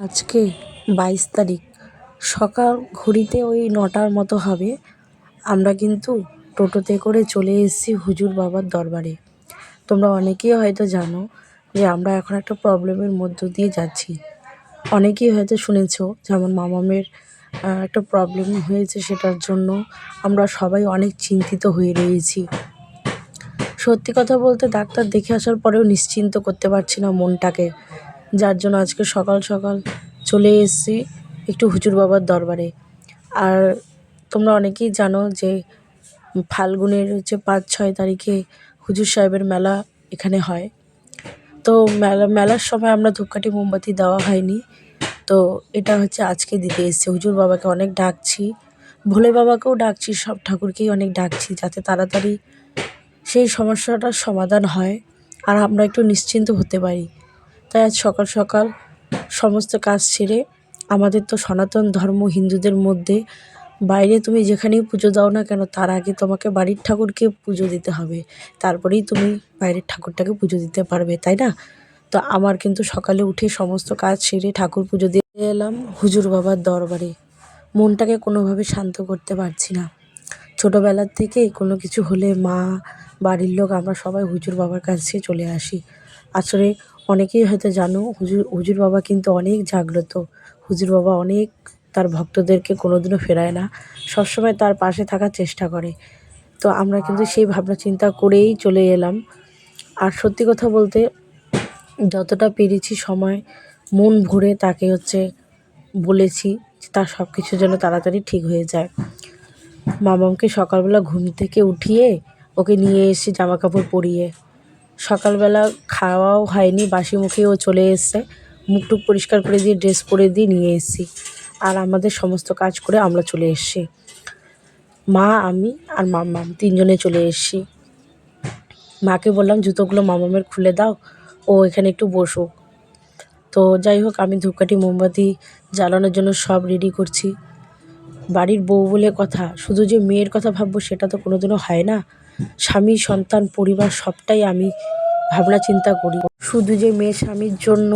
আজকে বাইশ তারিখ। সকাল ঘড়িতে ওই নটার মতো হবে। আমরা কিন্তু টোটোতে করে চলে এসেছি হুজুর বাবার দরবারে। তোমরা অনেকেই হয়তো জানো যে আমরা এখন একটা প্রবলেমের মধ্য দিয়ে যাচ্ছি। অনেকেই হয়তো শুনেছো যেমন মামামের একটা প্রবলেম হয়েছে সেটার জন্য আমরা সবাই অনেক চিন্তিত হয়ে রয়েছি। সত্যি কথা বলতে ডাক্তার দেখে আসার পরেও নিশ্চিন্ত করতে পারছি না মনটাকে। যার জন্য আজকে সকাল সকাল চলে এসেছি একটু হুজুর বাবার দরবারে। আর তোমরা অনেকেই জানো যে ফাল্গুনের হচ্ছে পাঁচ, ছয় তারিখে হুজুর সাহেবের মেলা এখানে হয়। তো মেলা, মেলার সময় আমরা ধূপকাঠি, মোমবাতি দেওয়া হয়নি। তো এটা হচ্ছে আজকে দিতে এসেছি। হুজুর বাবাকে অনেক ডাকছি। ভোলে বাবাকেও ডাকছি, সব ঠাকুরকেই অনেক ডাকছি যাতে তাড়াতাড়ি সেই সমস্যাটার সমাধান হয়। আর আমরা একটু নিশ্চিন্ত হতে পারি। তাই আজ সকাল সকাল সমস্ত কাজ সেরে আমাদের তো সনাতন ধর্ম হিন্দুদের মধ্যে। বাইরে তুমি যেখানেই পুজো দাও না কেন, তার আগে তোমাকে বাড়ির ঠাকুরকে পুজো দিতে হবে। তারপরেই তুমি বাইরের ঠাকুরটাকে পুজো দিতে পারবে, তাই না? তো আমার কিন্তু সকালে উঠে সমস্ত কাজ সেরে ঠাকুর পুজো দিয়ে এলাম হুজুর বাবার দরবারে। মনটাকে কোনোভাবে শান্ত করতে পারছি না। ছোটোবেলার থেকে কোনো কিছু হলে মা, বাড়ির লোক, আমরা সবাই হুজুর বাবার কাছে চলে আসি। আসলে অনেকেই হয়তো জানো, হুজুর হুজুর বাবা কিন্তু অনেক জাগ্রত। হুজুর বাবা অনেক তার ভক্তদেরকে কোনোদিনও ফেরায় না। সবসময় তার পাশে থাকার চেষ্টা করে। তো আমরা কিন্তু সেই ভাবনা চিন্তা করেই চলে এলাম। আর সত্যি কথা বলতে যতটা পেরেছি সময়, মন ভরে তাকে হচ্ছে বলেছি যে তার সব কিছু যেন তাড়াতাড়ি ঠিক হয়ে যায়। মামামকে সকালবেলা ঘুম থেকে উঠিয়ে ওকে নিয়ে এসে জামা কাপড় পরিয়ে সকালবেলা খাওয়াও হয়নি, বাসি মুখে ও চলে এসছে। মুখ টুক পরিষ্কার করে দিয়ে, ড্রেস পরে দিয়ে নিয়ে এসেছি। আর আমাদের সমস্ত কাজ করে আমরা চলে এসেছি। মা, আমি আর মাম্মাম তিনজনে চলে এসেছি। মাকে বললাম, জুতোগুলো মামামের খুলে দাও, ও এখানে একটু বসুক। তো যাই হোক, আমি ধূপকাঠি, মোমবাতি জ্বালানোর জন্য সব রেডি করছি। বাড়ির বউ বলে কথা, শুধু যে মেয়ের কথা ভাববো সেটা তো কোনোদিনও হয় না। স্বামী, সন্তান, পরিবার, সবটাই আমি ভাবনা চিন্তা করি। শুধু যে মেয়ে স্বামীর জন্য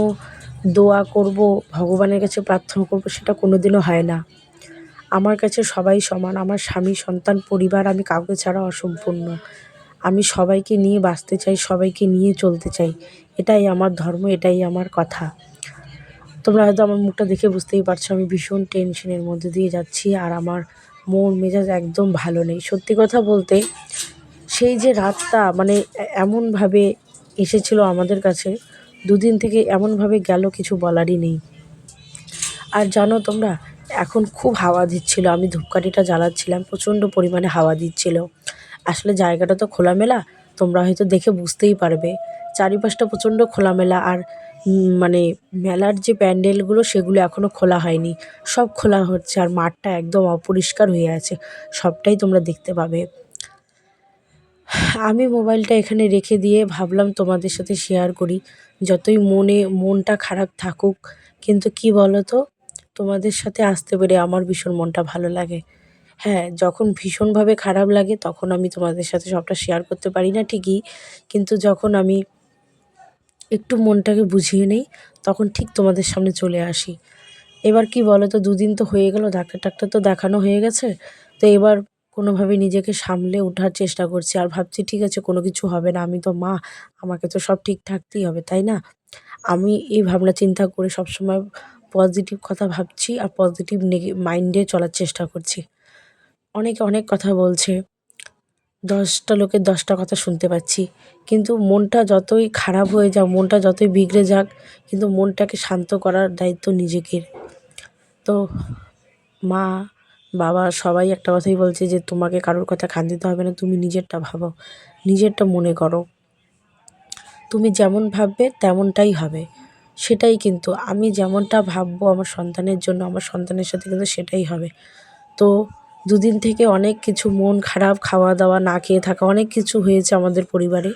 দোয়া করব, ভগবানের কাছে প্রার্থনা করব, সেটা কোনোদিনও হয় না। আমার কাছে সবাই সমান, আমার স্বামী, সন্তান, পরিবার আমি কাউকে ছাড়া অসম্পূর্ণ। আমি সবাইকে নিয়ে বাঁচতে চাই, সবাইকে নিয়ে চলতে চাই। এটাই আমার ধর্ম, এটাই আমার কথা। তোমরা হয়তো আমার মুখটা দেখে বুঝতেই পারছ, আমি ভীষণ টেনশনের মধ্যে দিয়ে যাচ্ছি আর আমার মন মেজাজ একদম ভালো নেই। সত্যি কথা বলতে সেই যে রাতটা মানে এমনভাবে এসেছিল আমাদের কাছে, দুদিন থেকে এমনভাবে গেল কিছু বলারই নেই। আর জানো তোমরা, এখন খুব হাওয়া দিচ্ছিল। আমি ধূপকাঠিটা জ্বালাচ্ছিলাম, প্রচণ্ড পরিমাণে হাওয়া দিচ্ছিল। আসলে জায়গাটা তো খোলামেলা, তোমরা হয়তো দেখে বুঝতেই পারবে। চারিপাশটা প্রচণ্ড খোলামেলা আর মানে মেলার যে প্যান্ডেলগুলো, সেগুলো এখনও খোলা হয়নি। সব খোলা হচ্ছে আর মাঠটা একদম অপরিষ্কার হয়ে আছে। সবটাই তোমরা দেখতে পাবে। আমি মোবাইলটা এখানে রেখে দিয়ে ভাবলাম তোমাদের সাথে শেয়ার করি। যতই মনে, মনটা খারাপ থাকুক, কিন্তু কি বলো তো তোমাদের সাথে আসতে পেরে আমার ভীষণ মনটা ভালো লাগে। হ্যাঁ যখন ভীষণভাবে খারাপ লাগে, তখন আমি তোমাদের সাথে সবটা শেয়ার করতে পারি না ঠিকই, কিন্তু যখন আমি একটু মনটাকে বুঝিয়ে নেই, তখন ঠিক তোমাদের সামনে চলে আসি। এবার কি বলো তো দুদিন তো হয়ে গেল ডাক্তার টাক্তার তো দেখানো হয়ে গেছে। তো এবার কোনোভাবে নিজেকে সামলে ওঠার চেষ্টা করছি। আর ভাবছি, ঠিক আছে, কোনো কিছু হবে না। আমি তো মা, আমাকে তো সব ঠিক থাকতেই হবে, তাই না? আমি এই ভাবনা চিন্তা করে সবসময় পজিটিভ কথা ভাবছি আর পজিটিভ নেগে, মাইন্ডে চলার চেষ্টা করছি। অনেকে অনেক কথা বলছে, দশটা লোকের দশটা কথা শুনতে পাচ্ছি। কিন্তু মনটা যতই খারাপ হয়ে যাক, মনটা যতই বিগড়ে যাক, কিন্তু মনটাকে শান্ত করার দায়িত্ব নিজেকে তো মা বাবা, সবাই একটা কথাই বলছে যে, তোমাকে কারোর কথা খান দিতে হবে না, তুমি নিজেরটা ভাবো, নিজেরটা মনে করো। তুমি যেমন ভাববে, তেমনটাই হবে। সেটাই কিন্তু, আমি যেমনটা ভাববো আমার সন্তানের জন্য, আমার সন্তানের সাথে কিন্তু সেটাই হবে। তো দুদিন থেকে অনেক কিছু মন খারাপ খাওয়া দাওয়া না খেয়ে থাকা অনেক কিছু হয়েছে আমাদের পরিবারে।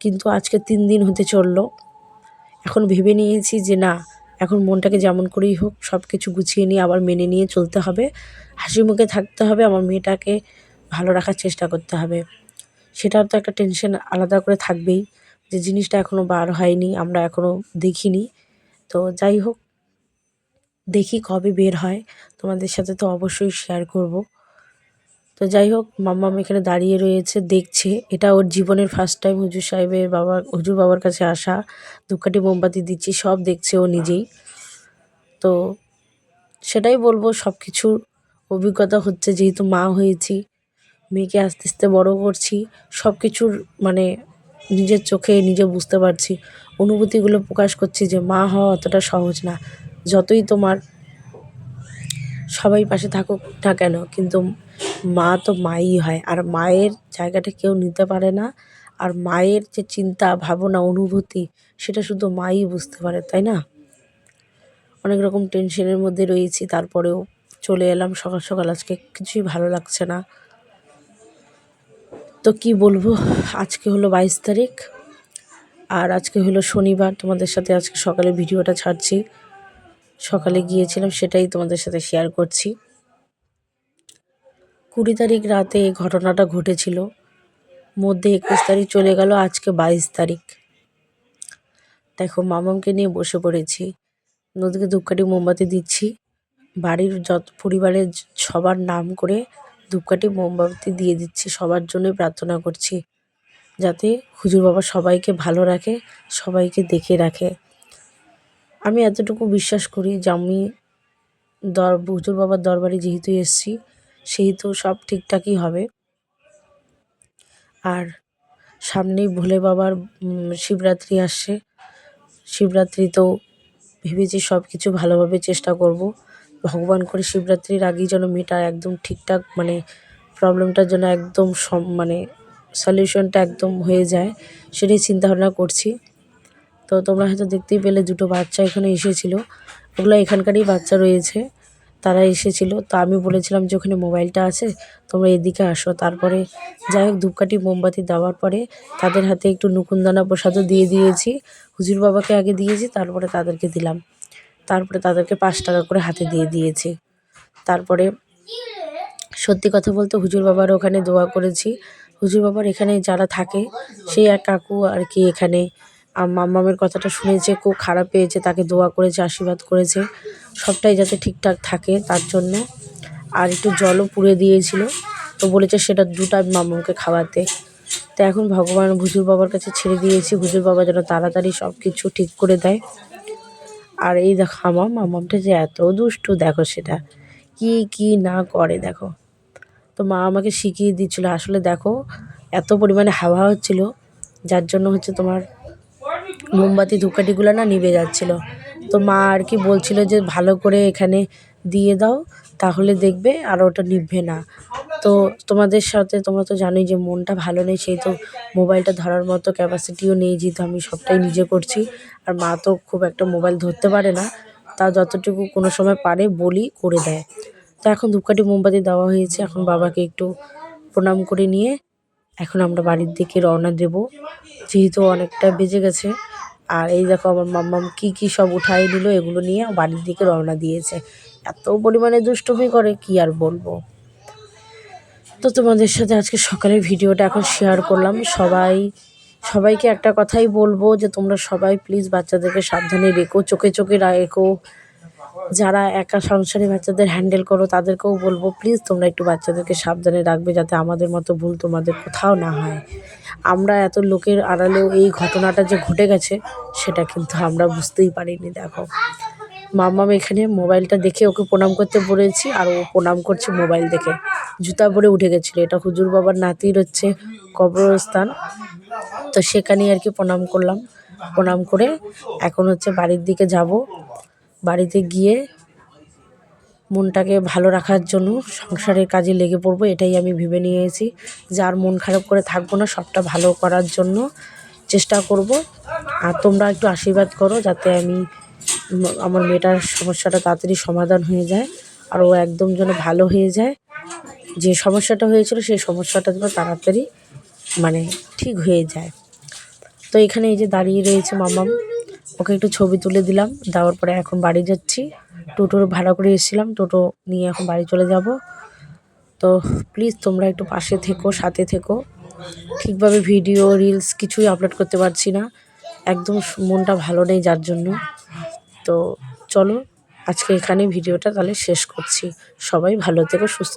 কিন্তু আজকে তিন দিন হতে চলল। এখন ভেবে নিয়েছি যে, না এখন মনটাকে যেমন করেই হোক সব কিছু গুছিয়ে নিয়ে আবার মেনে নিয়ে চলতে হবে। হাসি মুখে থাকতে হবে, আমার মেয়েটাকে ভালো রাখার চেষ্টা করতে হবে। সেটার তো একটা টেনশন আলাদা করে থাকবেই যে জিনিসটা এখনও বার হয়নি, আমরা এখনও দেখিনি। তো যাই হোক, দেখি কবে বের হয়। তোমাদের সাথে তো অবশ্যই শেয়ার করব। তো যাই হোক, মাম্মাম এখানে দাঁড়িয়ে রয়েছে, দেখছে। এটা ওর জীবনের ফার্স্ট টাইম হুজুর সাহেবের বাবা হুজুর বাবার কাছে আসা। ধূপকাঠি মোমবাতি দিচ্ছি, সব দেখছে ও নিজেই। তো সেটাই বলব সব কিছুর অভিজ্ঞতা হচ্ছে যেহেতু মা হয়েছি, মেয়েকে আস্তে আস্তে বড় করছি সব কিছুর মানে নিজের চোখে নিজে বুঝতে পারছি, অনুভূতিগুলো প্রকাশ করছি যে মা হওয়া অতটা সহজ না। যতই তোমার সবাই পাশে থাকুক না কেন, কিন্তু মা তো মাই হয়, আর মায়ের জায়গাটা কেউ নিতে পারে না। আর মায়ের যে চিন্তা, ভাবনা, অনুভূতি, সেটা শুধু মাই বুঝতে পারে, তাই না? অনেক রকম টেনশনের মধ্যে রয়েছি, তারপরেও চলে এলাম সকাল সকাল। আজকে কিছুই ভালো লাগছে না। তো কি বলব, আজকে হলো বাইশ তারিখ, আর আজকে হলো শনিবার। তোমাদের সাথে আজকে সকালে ভিডিওটা ছাড়ছি। সকালে গিয়েছিলাম, সেটাই তোমাদের সাথে শেয়ার করছি। কুড়ি তারিখ রাতে এই ঘটনাটা ঘটেছিল। মধ্যে একুশ তারিখ চলে গেল, আজকে বাইশ তারিখ। দেখো, মামামকে নিয়ে বসে পড়েছি। নদীকে ধূপকাঠি মোমবাতি দিচ্ছি। বাড়ির যত পরিবারের সবার নাম করে ধূপকাঠি মোমবাতি দিয়ে দিচ্ছি। সবার জন্যই প্রার্থনা করছি যাতে হুজুর বাবা সবাইকে ভালো রাখে, সবাইকে দেখে রাখে। আমি এতটুকু বিশ্বাস করি যে আমি দর, হুজুর বাবার দরবারে যেহেতু এসছি সেহেতু সব ঠিকঠাকই হবে। আর সামনেই ভোলে বাবার শিবরাত্রি আসছে। শিবরাত্রিতেও ভেবেছি সব কিছু ভালোভাবে চেষ্টা করব। ভগবান করে শিবরাত্রির আগেই যেন মেয়েটা একদম ঠিকঠাক মানে প্রবলেমটার জন্য একদম সম মানে সলিউশনটা একদম হয়ে যায় সেটাই চিন্তাভাবনা করছি। তো তোমরা হয়তো দেখতেই পেলে দুটো বাচ্চা এখানে এসেছিল। ওগুলো এখানকারই বাচ্চা রয়েছে। তারা এসেছিল। তো আমি বলেছিলাম যে, ওখানে মোবাইলটা আছে, তোমরা এদিকে আসো। তারপরে যাই হোক, ধূপকাঠি, মোমবাতি দেওয়ার পরে তাদের হাতে একটু নুকুনদানা প্রসাদও দিয়ে দিয়েছি। হুজুর বাবাকে আগে দিয়েছি, তারপরে তাদেরকে দিলাম। তারপরে তাদেরকে পাঁচ টাকা করে হাতে দিয়ে দিয়েছি। তারপরে সত্যি কথা বলতে হুজুর বাবার ওখানে দোয়া করেছি। হুজুর বাবার এখানে যারা থাকে, সেই এক কাকু আর কি এখানে। মাম্মামের কথাটা শুনেছে খুব খারাপ পেয়েছে, তাকে দোয়া করেছে, আশীর্বাদ করেছে, সবটাই যাতে ঠিকঠাক থাকে তার জন্য। আর একটু জলও পুড়ে দিয়েছিল, তো বলেছে সেটা দুটা মাম্মামকে খাওয়াতে। তো এখন ভগবান হুজুর বাবার কাছে ছেড়ে দিয়েছি, হুজুর বাবা যেন তাড়াতাড়ি সব কিছু ঠিক করে দেয়। আর এই দেখো আমার মামামটা যে এত দুষ্টু, দেখো সেটা কি কি না করে, দেখো। তো মা আমাকে শিখিয়ে দিচ্ছিল, আসলে দেখো এত পরিমাণে হাওয়া হচ্ছিল, যার জন্য হচ্ছে তোমার মোমবাতি ধূপকাঠিগুলো না নিভে যাচ্ছিল। তো মা আর কি বলছিল যে, ভালো করে এখানে দিয়ে দাও, তাহলে দেখবে আর ওটা নিভবে না। তো তোমাদের সাথে, তোমরা তো জানোই যে মনটা ভালো নেই সেই তো মোবাইলটা ধরার মতো ক্যাপাসিটিও নেই, যেহেতু আমি সবটাই নিজে করছি। আর মা তো খুব একটা মোবাইল ধরতে পারে না, তা যতটুকু কোনো সময় পারে বলি, করে দেয়। তো এখন ধূপকাঠি, মোমবাতি দেওয়া হয়েছে, এখন বাবাকে একটু প্রণাম করে নিয়ে এখন আমরা বাড়ির দিকে রওনা দেব। যেহেতু অনেকটা বেজে গেছে আর এই দেখো আমার মাম্মাম কি কি সব উঠাই নিল, এগুলো নিয়ে বাড়ির দিকে রওনা দিয়েছে। এত পরিমাণে দুষ্টুমি করে, কি আর বলব? তো তোমাদের সাথে আজকে সকালের ভিডিওটা এখন শেয়ার করলাম। সবাই, সবাইকে একটা কথাই বলব যে তোমরা সবাই প্লিজ বাচ্চাদেরকে সাবধানে রেখো, চোখে চোখে রেখো। যারা একা সংসারে বাচ্চাদের হ্যান্ডেল করো, তাদেরকেও বলব প্লিজ তোমরা একটু বাচ্চাদেরকে সাবধানে রাখবে যাতে আমাদের মতো ভুল তোমাদের কোথাও না হয়। আমরা এত লোকের আড়ালেও এই ঘটনাটা যে ঘটে গেছে, সেটা কিন্তু আমরা বুঝতেই পারিনি, দেখো। মাম্মাম এখানে মোবাইলটা দেখে ওকে প্রণাম করতে বলেছি, আর ও প্রণাম করছে মোবাইল দেখে। জুতা পরে উঠে গেছিল, এটা হুজুর বাবার নাতির হচ্ছে কবরস্থান। তো সেখানেই আর কি প্রণাম করলাম। প্রণাম করে এখন হচ্ছে বাড়ির দিকে যাব। বাড়িতে গিয়ে মনটাকে ভালো রাখার জন্য সংসারের কাজে লেগে পড়ব, এটাই আমি ভেবে নিয়েছি। যার মন খারাপ করে থাকব না, সবটা ভালো করার জন্য চেষ্টা করব। আর তোমরা একটু আশীর্বাদ করো যাতে আমি আমার মেয়েটার সমস্যাটা তাড়াতাড়ি সমাধান হয়ে যায়, আর ও একদম যেন ভালো হয়ে যায়। যে সমস্যাটা হয়েছিল, সেই সমস্যাটা যেন তাড়াতাড়ি মানে ঠিক হয়ে যায়। তো এখানে এই যে দাঁড়িয়ে রয়েছে মামাম। ওকে একটু ছবি তুলে দিলাম। দেওয়ার পরে এখন বাড়ি যাচ্ছি। টোটো ভাড়া করে এসেছিলাম। টোটো নিয়ে এখন বাড়ি চলে যাব। তো প্লিজ তোমরা একটু পাশে থেকো, সাথে থেকো। ঠিকভাবে ভিডিও রিলস কিছুই আপলোড করতে পারছি না। একদম মনটা ভালো নেই যার জন্য। তো চলো, আজকে এখানে ভিডিওটা তাহলে শেষ করছি। সবাই ভালো থেকো, সুস্থ